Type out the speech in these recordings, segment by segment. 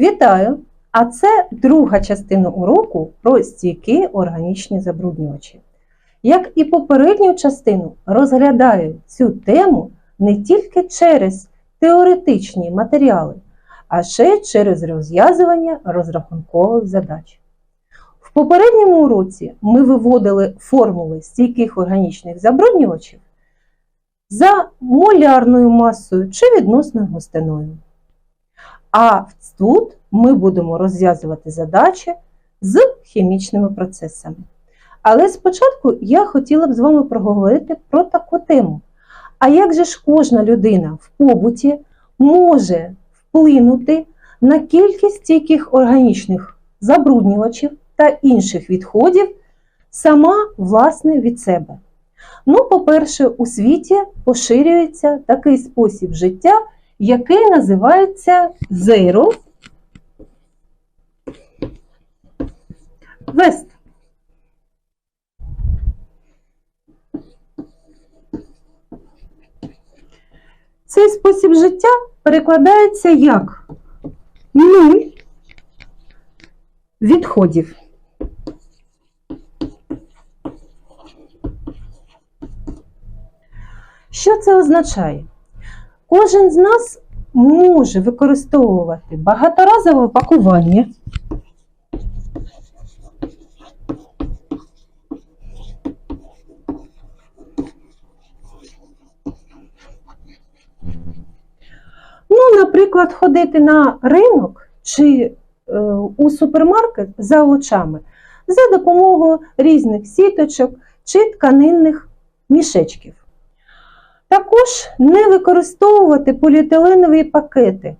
Вітаю! А це друга частина уроку про стійкі органічні забруднювачі. Як і попередню частину, розглядаю цю тему не тільки через теоретичні матеріали, а ще через розв'язування розрахункових задач. В попередньому уроці ми виводили формули стійких органічних забруднювачів за молярною масою чи відносною густиною. А тут ми будемо розв'язувати задачі з хімічними процесами. Але спочатку я хотіла б з вами проговорити про таку тему. А як же ж кожна людина в побуті може вплинути на кількість стійких органічних забруднювачів та інших відходів сама власне від себе? Ну, по-перше, у світі поширюється такий спосіб життя, який називається Zero West. Цей спосіб життя перекладається як нуль відходів. Що це означає? Кожен з нас може використовувати багаторазове пакування. Ну, наприклад, ходити на ринок чи е, у супермаркет за очами за допомогою різних сіточок чи тканинних мішечків. Також не використовувати поліетиленові пакети.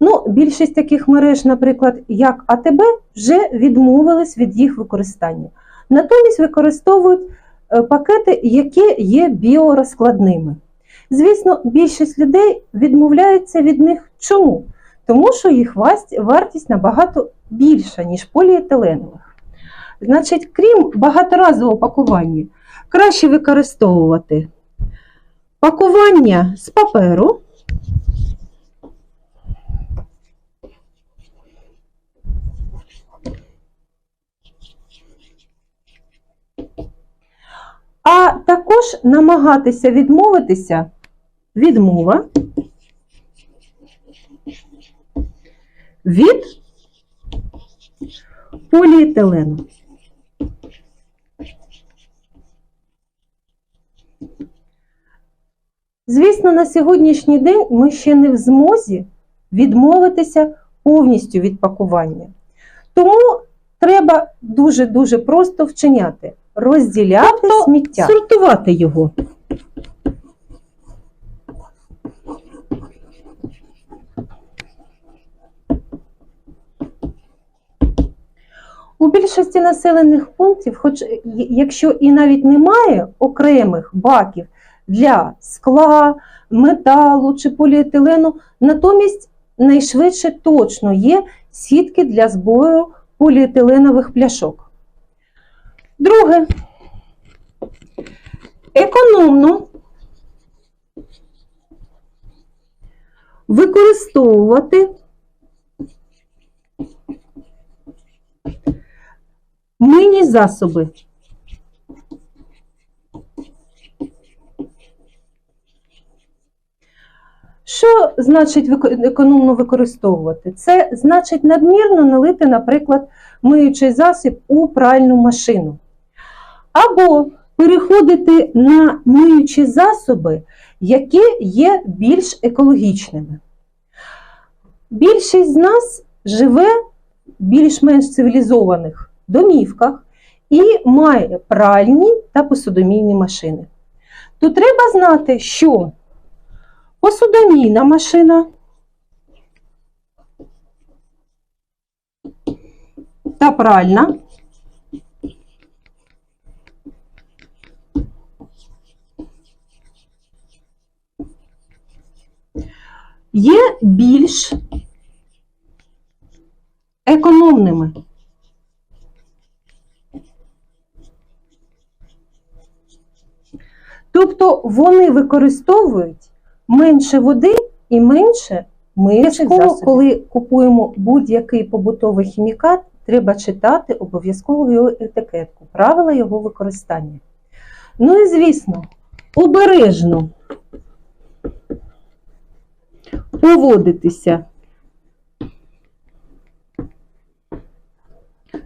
Ну, більшість таких мереж, наприклад, як АТБ, вже відмовились від їх використання. Натомість використовують е, пакети, які є біорозкладними. Звісно, більшість людей відмовляються від них. Чому? Тому що їх вартість набагато більша, ніж поліетиленових. Значить, крім багаторазового пакування, краще використовувати пакування з паперу. А також намагатися відмовитися відмова від поліетилену. Звісно, на сьогоднішній день ми ще не в змозі відмовитися повністю від пакування. Тому треба дуже-дуже просто вчиняти, розділяти Тобто сміття, сортувати його. У більшості населених пунктів, хоч якщо і навіть немає окремих баків для скла, металу чи поліетилену, натомість найшвидше точно є сітки для збору поліетиленових пляшок. Друге. Економно використовувати мийні засоби. Що значить економно використовувати? Це значить надмірно налити, наприклад, миючий засіб у пральну машину. Або переходити на миючі засоби, які є більш екологічними. Більшість з нас живе в більш-менш цивілізованих домівках і має пральні та посудомійні машини. То треба знати, що посудомійна машина та пральна є більш економними. Тобто вони використовують менше води і менше Ми коли купуємо будь-який побутовий хімікат, треба читати обов'язково його етикетку, правила його використання. Ну і звісно, обережно поводитися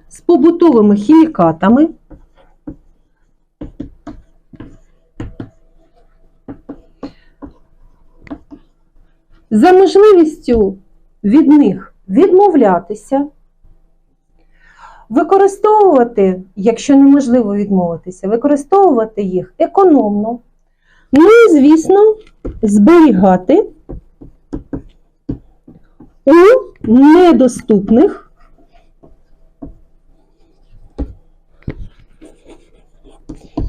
з побутовими хімікатами. За можливістю від них відмовлятися, використовувати, якщо неможливо відмовитися, використовувати їх економно. Ну і, звісно, зберігати у недоступних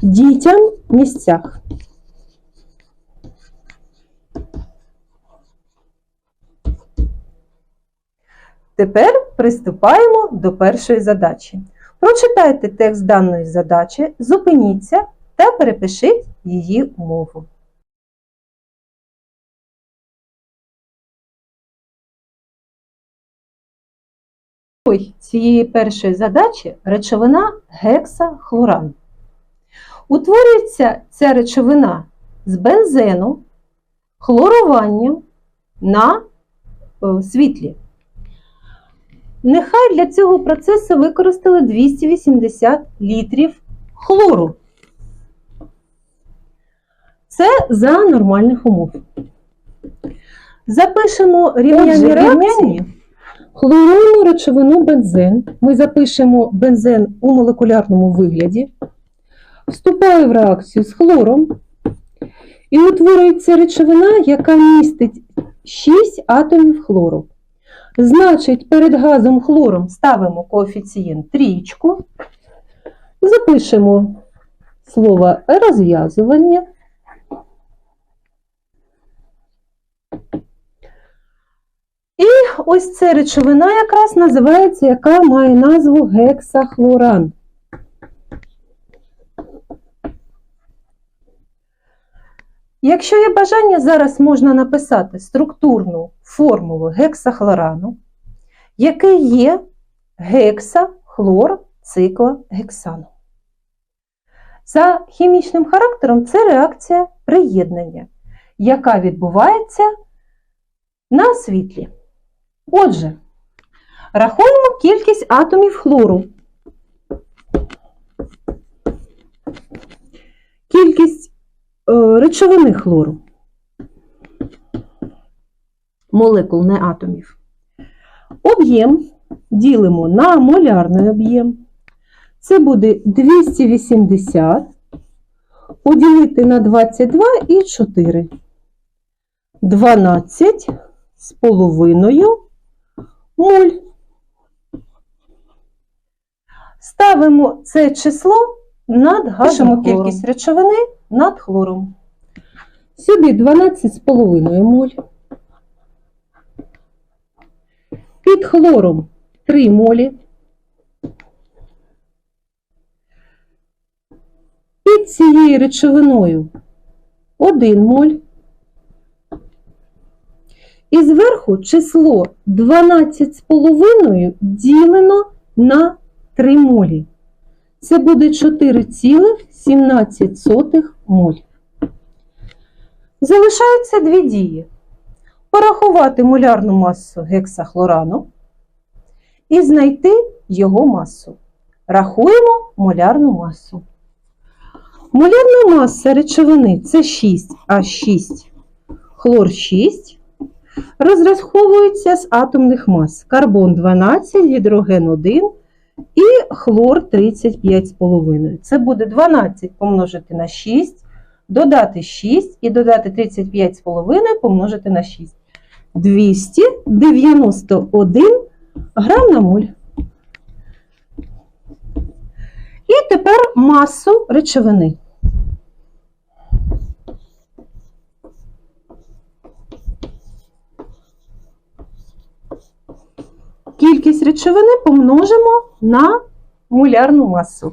дітям місцях. Тепер приступаємо до першої задачі. Прочитайте текст даної задачі, зупиніться та перепишіть її умову. Цієї першої задачі речовина гексахлоран. Утворюється ця речовина з бензену, хлоруванням на е, світлі. Нехай для цього процесу використали 280 літрів хлору. Це за нормальних умов. Запишемо рівняння реакції. Хлоруємо речовину бензин. Ми запишемо бензин у молекулярному вигляді. Вступає в реакцію з хлором. І утворюється речовина, яка містить 6 атомів хлору. Значить, перед газом хлором ставимо коефіцієнт трічку, запишемо слово розв'язування. І ось ця речовина якраз називається, яка має назву гексахлоран. Якщо є бажання, зараз можна написати структурну формулу гексахлорану, який є гексахлорциклогексану. За хімічним характером це реакція приєднання, яка відбувається на світлі. Отже, рахуємо кількість атомів хлору. Кількість речовини хлору. Молекул, не атомів. Об'єм ділимо на молярний об'єм. Це буде 280 поділити на 22 і 4. 12 з половиною моль. Ставимо це число над газом кількість речовини над хлором. Сюди 12 з половиною моль. Під хлором 3 молі. Під цією речовиною 1 моль. І зверху число 12,5 ділено на 3 молі. Це буде 4,17 моль. Залишаються дві дії. Порахувати молярну масу гексахлорану і знайти його масу. Рахуємо молярну масу. Молярна маса речовини це 6 А6, хлор 6. Розраховується з атомних мас. Карбон 12, гідроген 1 і хлор 35,5. Це буде 12 помножити на 6, додати 6 і додати 35,5 помножити на 6. 291 грам на моль. І тепер масу речовини. Кількість речовини помножимо на молярну масу.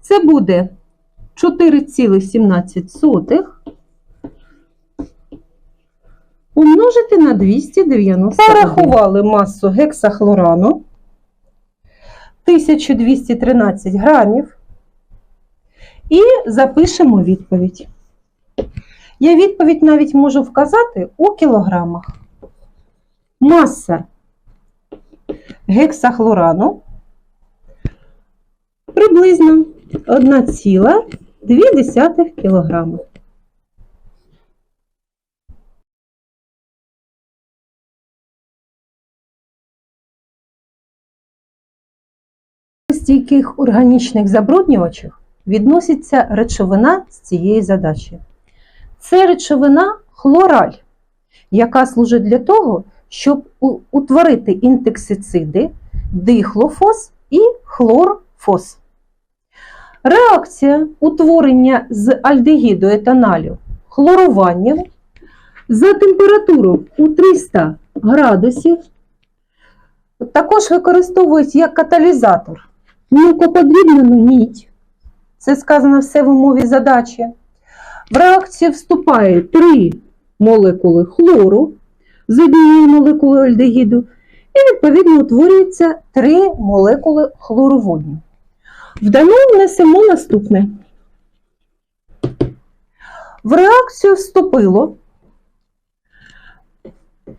Це буде 4,17 умножити на 290. Порахували масу гексахлорану 1213 грамів і запишемо відповідь. Я відповідь навіть можу вказати у кілограмах. Маса гексахлорану приблизно 1,2 кг. Стійких органічних забруднювачів відноситься речовина з цієї задачі. Це речовина хлораль, яка служить для того, щоб утворити інтексициди дихлофос і хлорфос. Реакція утворення з альдегіду етаналю хлоруванням за температуру у 300 градусів також використовують як каталізатор мілкоподрібнену мідь. Це сказано все в умові задачі. В реакцію вступає три молекули хлору з однією молекулою альдегіду, і відповідно утворюється три молекули хлороводню. В дану внесемо наступне. В реакцію вступило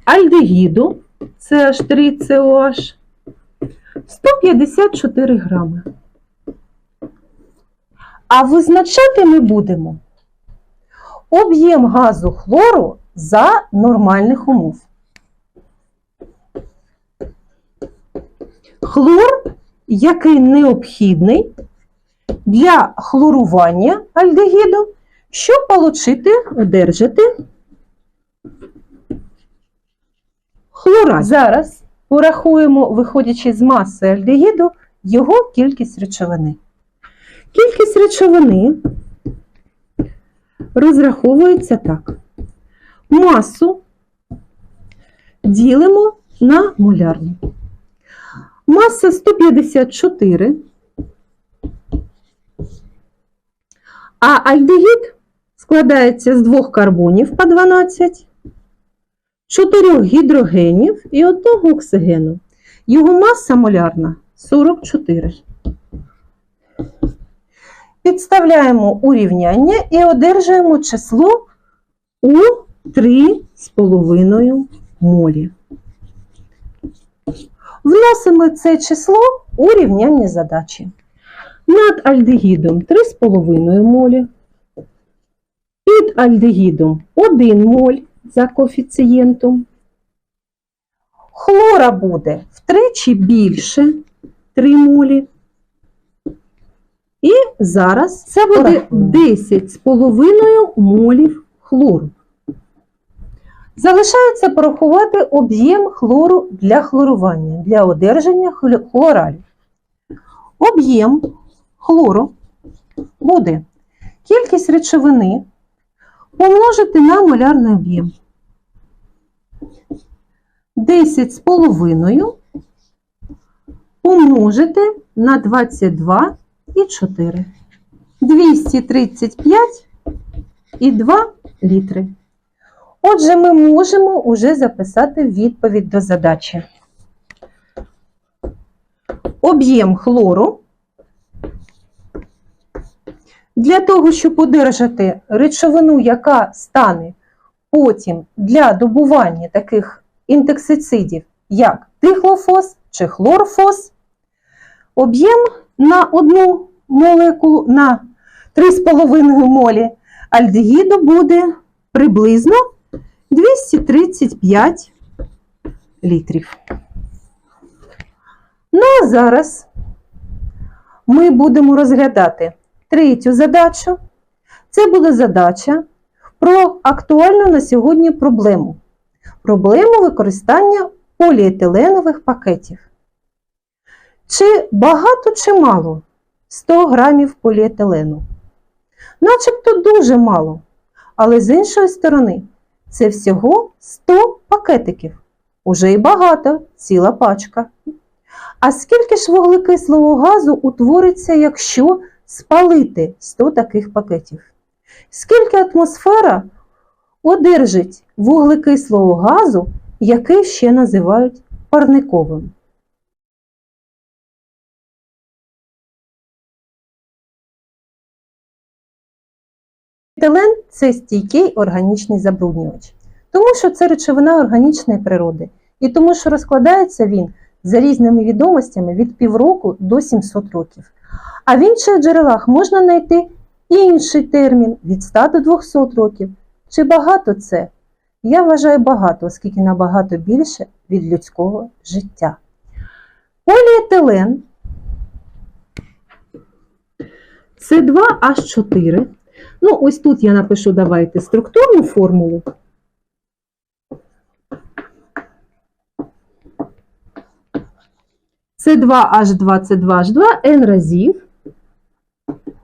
альдегіду, CH3COH, 154 грами. А визначати ми будемо об'єм газу хлору за нормальних умов. Хлор, який необхідний для хлорування альдегіду, щоб отримати, одержати хлора. Зараз порахуємо, виходячи з маси альдегіду, його кількість речовини. Кількість речовини розраховується так. Масу ділимо на молярну. Маса 154, а альдегід складається з двох карбонів по 12, чотирьох гідрогенів і одного оксигену. Його маса молярна 44. Підставляємо урівняння і одержуємо число у 3,5 молі. Вносимо це число у рівняння задачі. Над альдегідом 3,5 молі. Під альдегідом 1 моль за коефіцієнтом. Хлора буде втричі більше 3 молі. І зараз це буде 10,5 молів хлору. Залишається порахувати об'єм хлору для хлорування, для одержання хло- хлоралю. Об'єм хлору буде кількість речовини помножити на молярний об'єм. 10,5 помножити на 22,4. 235 і 2 літри. Отже, ми можемо уже записати відповідь до задачі. Об'єм хлору для того, щоб одержати речовину, яка стане потім для добування таких інтексицидів, як дихлофос чи хлорфос, об'єм на одну молекулу на 3,5 молі альдегіду буде приблизно 235 літрів. Ну а зараз ми будемо розглядати третю задачу. Це буде задача про актуальну на сьогодні проблему. Проблему використання поліетиленових пакетів. Чи багато чи мало 100 грамів поліетилену? Начебто дуже мало. Але з іншої сторони, це всього 100 пакетиків. Уже і багато, ціла пачка. А скільки ж вуглекислого газу утвориться, якщо спалити 100 таких пакетів? Скільки атмосфера одержить вуглекислого газу, який ще називають парниковим. Поліетилен – це стійкий органічний забруднювач, тому що це речовина органічної природи, і тому що розкладається він за різними відомостями від півроку до 700 років. А в інших джерелах можна знайти інший термін від 100 до 200 років. Чи багато це? Я вважаю багато, оскільки набагато більше від людського життя. Поліетилен це 2H4. Ну, ось тут я напишу, давайте, структурну формулу. Це 2H2, це 2H2, N разів.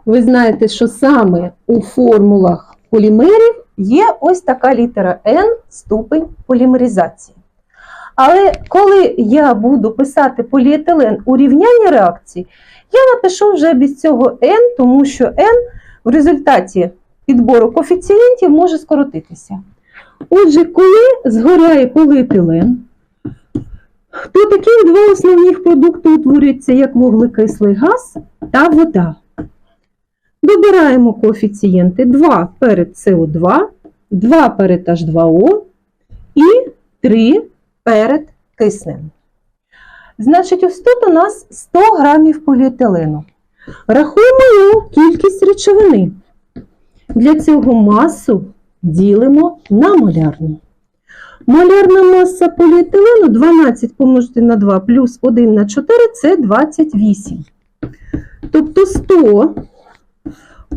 Ви знаєте, що саме у формулах полімерів є ось така літера N ступень полімеризації. Але коли я буду писати поліетилен у рівнянні реакції, я напишу вже без цього N, тому що N в результаті підбору коефіцієнтів може скоротитися. Отже, коли згоряє поліетилен, то такі два основних продукти утворюються як вуглекислий газ та вода. Добираємо коефіцієнти 2 перед СО2, 2 перед H2O і 3 перед киснем. Значить, ось тут у нас 100 грамів поліетилену. Рахуємо його кількість речовини. Для цього масу ділимо на молярну. Молярна маса поліетилену 12 помножити на 2 плюс 1 на 4 це 28. Тобто 100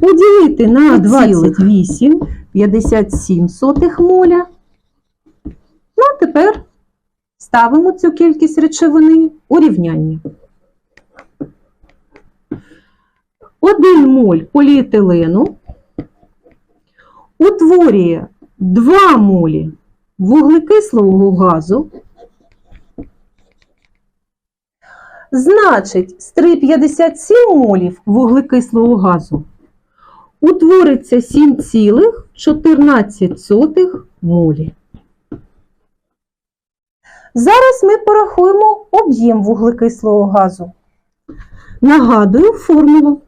поділити на 28, 57 сотих моля. Ну, а тепер ставимо цю кількість речовини у рівняння. 1 моль поліетилену утворює 2 молі вуглекислого газу. Значить, з 3,57 молів вуглекислого газу утвориться 7,14 молі. Зараз ми порахуємо об'єм вуглекислого газу. Нагадую формулу.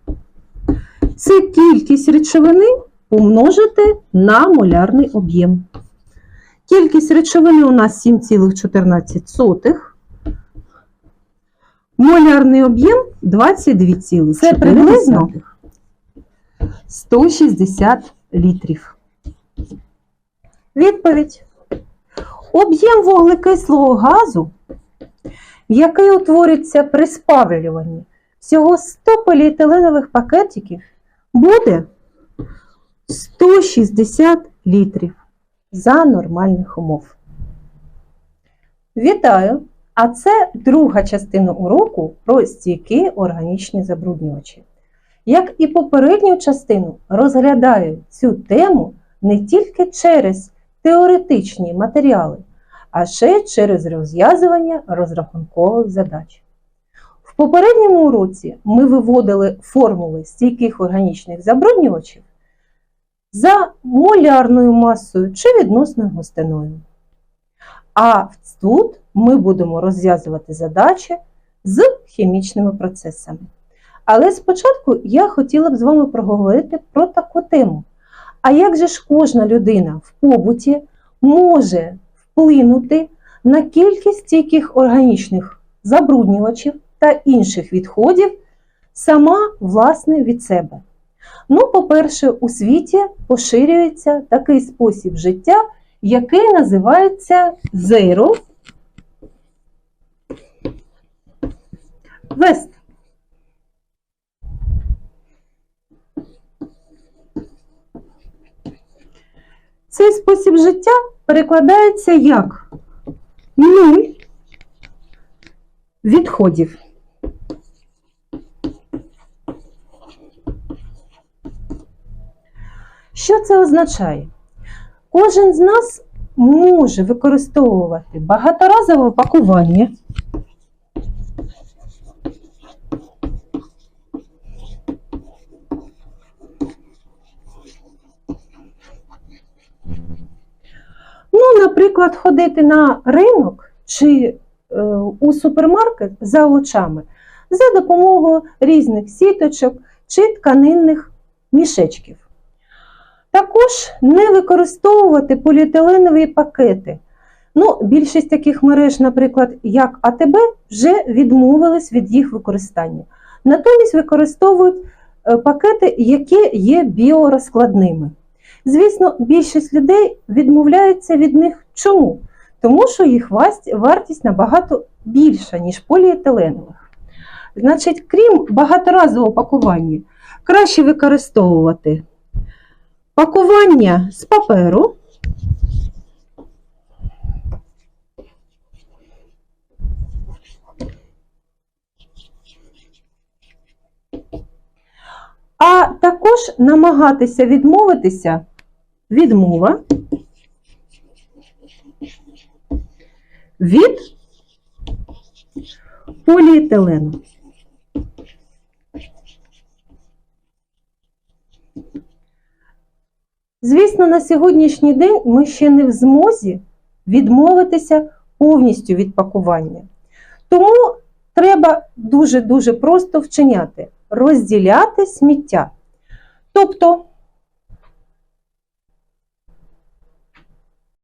Це кількість речовини помножити на молярний об'єм. Кількість речовини у нас 7,14. Молярний об'єм 22,4. Це приблизно 160 літрів. Відповідь. Об'єм вуглекислого газу, який утворюється при спавлюванні всього 100 поліетиленових пакетиків, буде 160 літрів за нормальних умов. Вітаю! А це друга частина уроку про стійкі органічні забруднювачі. Як і попередню частину, розглядаю цю тему не тільки через теоретичні матеріали, а ще через розв'язування розрахункових задач. В попередньому уроці ми виводили формули стійких органічних забруднювачів за молярною масою чи відносною густиною. А тут ми будемо розв'язувати задачі з хімічними процесами. Але спочатку я хотіла б з вами проговорити про таку тему. А як же ж кожна людина в побуті може вплинути на кількість стійких органічних забруднювачів та інших відходів сама власне від себе? Ну, по-перше, у світі поширюється такий спосіб життя, який називається Zero West. Цей спосіб життя перекладається як нуль відходів. Що це означає? Кожен з нас може використовувати багаторазове пакування. Ну, наприклад, ходити на ринок чи е, у супермаркет за очами за допомогою різних сіточок чи тканинних мішечків. Також не використовувати поліетиленові пакети. Ну, більшість таких мереж, наприклад, як АТБ, вже відмовились від їх використання. Натомість використовують е, пакети, які є біорозкладними. Звісно, більшість людей відмовляються від них. Чому? Тому що їх вартість набагато більша, ніж поліетиленових. Значить, крім багаторазового пакування, краще використовувати пакування з паперу. А також намагатися відмовитися відмова від поліетилену. Звісно, на сьогоднішній день ми ще не в змозі відмовитися повністю від пакування. Тому треба дуже-дуже просто вчиняти розділяти сміття. Тобто